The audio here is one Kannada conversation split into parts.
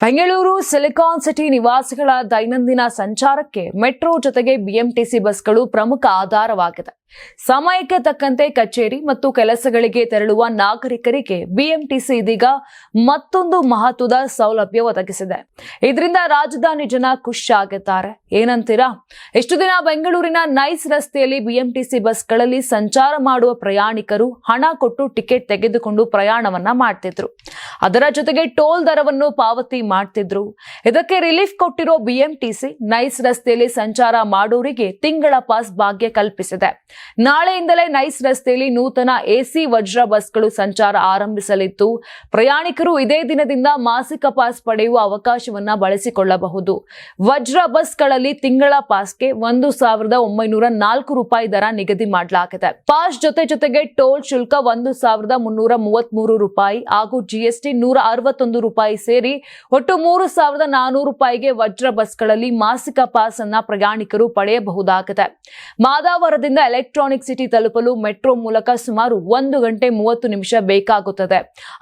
ಬೆಂಗಳೂರು ಸಿಲಿಕಾನ್ ಸಿಟಿ ನಿವಾಸಿಗಳ ದೈನಂದಿನ ಸಂಚಾರಕ್ಕೆ ಮೆಟ್ರೋ ಜೊತೆಗೆ ಬಿಎಂಟಿಸಿ ಬಸ್ಗಳು ಪ್ರಮುಖ ಆಧಾರವಾಗಿದೆ. ಸಮಯಕ್ಕೆ ತಕ್ಕಂತೆ ಕಚೇರಿ ಮತ್ತು ಕೆಲಸಗಳಿಗೆ ತೆರಳುವ ನಾಗರಿಕರಿಗೆ ಬಿಎಂಟಿಸಿ ಇದೀಗ ಮತ್ತೊಂದು ಮಹತ್ವದ ಸೌಲಭ್ಯ ಒದಗಿಸಿದೆ. ಇದರಿಂದ ರಾಜಧಾನಿ ಜನ ಖುಷಿಯಾಗಿದ್ದಾರೆ. ಏನಂತೀರಾ? ಇಷ್ಟು ದಿನ ಬೆಂಗಳೂರಿನ ನೈಸ್ ರಸ್ತೆಯಲ್ಲಿ ಬಿಎಂಟಿಸಿ ಬಸ್ಗಳಲ್ಲಿ ಸಂಚಾರ ಮಾಡುವ ಪ್ರಯಾಣಿಕರು ಹಣ ಕೊಟ್ಟು ಟಿಕೆಟ್ ತೆಗೆದುಕೊಂಡು ಪ್ರಯಾಣವನ್ನ ಮಾಡ್ತಿದ್ರು. ಅದರ ಜೊತೆಗೆ ಟೋಲ್ ದರವನ್ನು ಪಾವತಿ ಮಾಡ್ತಿದ್ರು. ಇದಕ್ಕೆ ರಿಲೀಫ್ ಕೊಟ್ಟಿರೋ ಬಿಎಂಟಿಸಿ ನೈಸ್ ರಸ್ತೆಯಲ್ಲಿ ಸಂಚಾರ ಮಾಡೋರಿಗೆ ತಿಂಗಳ ಪಾಸ್ ಭಾಗ್ಯ ಕಲ್ಪಿಸಿದೆ. ನಾಳೆಯಿಂದಲೇ ನೈಸ್ ರಸ್ತೆಯಲ್ಲಿ ನೂತನ ಎಸಿ ವಜ್ರ ಬಸ್ಗಳು ಸಂಚಾರ ಆರಂಭಿಸಲಿದ್ದು, ಪ್ರಯಾಣಿಕರು ಇದೇ ದಿನದಿಂದ ಮಾಸಿಕ ಪಾಸ್ ಪಡೆಯುವ ಅವಕಾಶವನ್ನ ಬಳಸಿಕೊಳ್ಳಬಹುದು. ವಜ್ರ ಬಸ್ಗಳಲ್ಲಿ ತಿಂಗಳ ಪಾಸ್ಗೆ ಒಂದು ಸಾವಿರದ ಒಂಬೈನೂರ ನಾಲ್ಕು ರೂಪಾಯಿ ದರ ನಿಗದಿ ಮಾಡಲಾಗಿದೆ. ಪಾಸ್ ಜೊತೆ ಜೊತೆಗೆ ಟೋಲ್ ಶುಲ್ಕ ಒಂದು ಸಾವಿರದ ಮುನ್ನೂರ ಮೂವತ್ಮೂರು ರೂಪಾಯಿ ಹಾಗೂ ಜಿಎಸ್ಟಿ ನೂರ ಅರವತ್ತೊಂದು ರೂಪಾಯಿ ಸೇರಿ ಒಟ್ಟು ಮೂರು ಸಾವಿರದ ನಾನೂರು ರೂಪಾಯಿಗೆ ವಜ್ರ ಬಸ್ಗಳಲ್ಲಿ ಮಾಸಿಕ ಪಾಸ್ ಅನ್ನ ಪ್ರಯಾಣಿಕರು ಪಡೆಯಬಹುದಾಗಿದೆ. ಮಾದಾವರದಿಂದ ಎಲೆಕ್ಟ್ರಾನಿಕ್ ಸಿಟಿ ತಲುಪಲು ಮೆಟ್ರೋ ಮೂಲಕ ಸುಮಾರು ಒಂದು ಗಂಟೆ ಮೂವತ್ತು ನಿಮಿಷ ಬೇಕಾಗುತ್ತದೆ.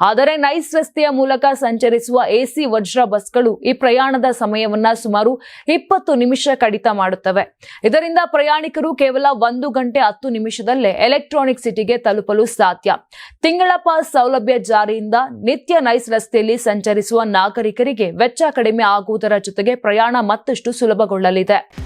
ಆದರೆ ನೈಸ್ ರಸ್ತೆಯ ಮೂಲಕ ಸಂಚರಿಸುವ ಎಸಿ ವಜ್ರ ಬಸ್ಗಳು ಈ ಪ್ರಯಾಣದ ಸಮಯವನ್ನ ಸುಮಾರು ಇಪ್ಪತ್ತು ನಿಮಿಷ ಕಡಿತ ಮಾಡುತ್ತವೆ. ಇದರಿಂದ ಪ್ರಯಾಣಿಕರು ಕೇವಲ ಒಂದು ಗಂಟೆ ಹತ್ತು ನಿಮಿಷದಲ್ಲೇ ಎಲೆಕ್ಟ್ರಾನಿಕ್ ಸಿಟಿಗೆ ತಲುಪಲು ಸಾಧ್ಯ. ತಿಂಗಳ ಪಾಸ್ ಸೌಲಭ್ಯ ಜಾರಿಯಿಂದ ನಿತ್ಯ ನೈಸ್ ರಸ್ತೆಯಲ್ಲಿ ಸಂಚರಿಸುವ ನಾಗರಿಕರಿಗೆ ವೆಚ್ಚ ಕಡಿಮೆ ಆಗುವುದರ ಜೊತೆಗೆ ಪ್ರಯಾಣ ಮತ್ತಷ್ಟು ಸುಲಭಗೊಳ್ಳಲಿದೆ.